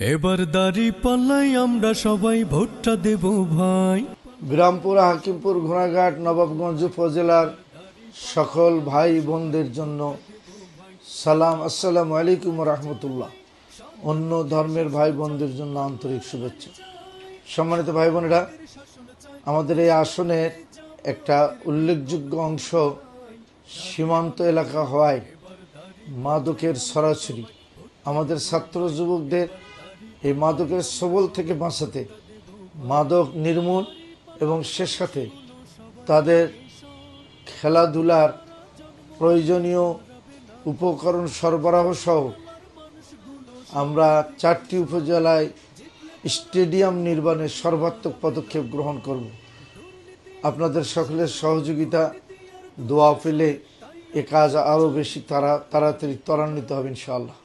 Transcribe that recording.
এবার দাড়ি পাল্লাই আমরা সবাই ভোটটা দেব ভাই। বিরামপুর, হাকিমপুর, ঘোড়াঘাট, নবাবগঞ্জ উপজেলার সকল ভাই বোনদের জন্য সালাম, আসসালামু আলাইকুম রহমতুল্লাহ। অন্য ধর্মের ভাই বোনদের জন্য আন্তরিক শুভেচ্ছা। সম্মানিত ভাই বোনেরা, আমাদের এই আসনের একটা উল্লেখযোগ্য অংশ সীমান্ত এলাকা হওয়ায় মাদকের সরাসরি আমাদের ছাত্র যুবকদের এই মাদকের সবল থেকে বাঁচাতে মাদক নির্মূল এবং সে সাথে তাদের খেলাধুলার প্রয়োজনীয় উপকরণ সরবরাহ সহ আমরা চারটি উপজেলায় স্টেডিয়াম নির্মাণে সর্বাত্মক পদক্ষেপ গ্রহণ করব। আপনাদের সকলের সহযোগিতা, দোয়া পেলে এ কাজ আরও বেশি তারা, তাড়াতাড়ি ত্বরান্বিত হবে ইনশাআল্লাহ।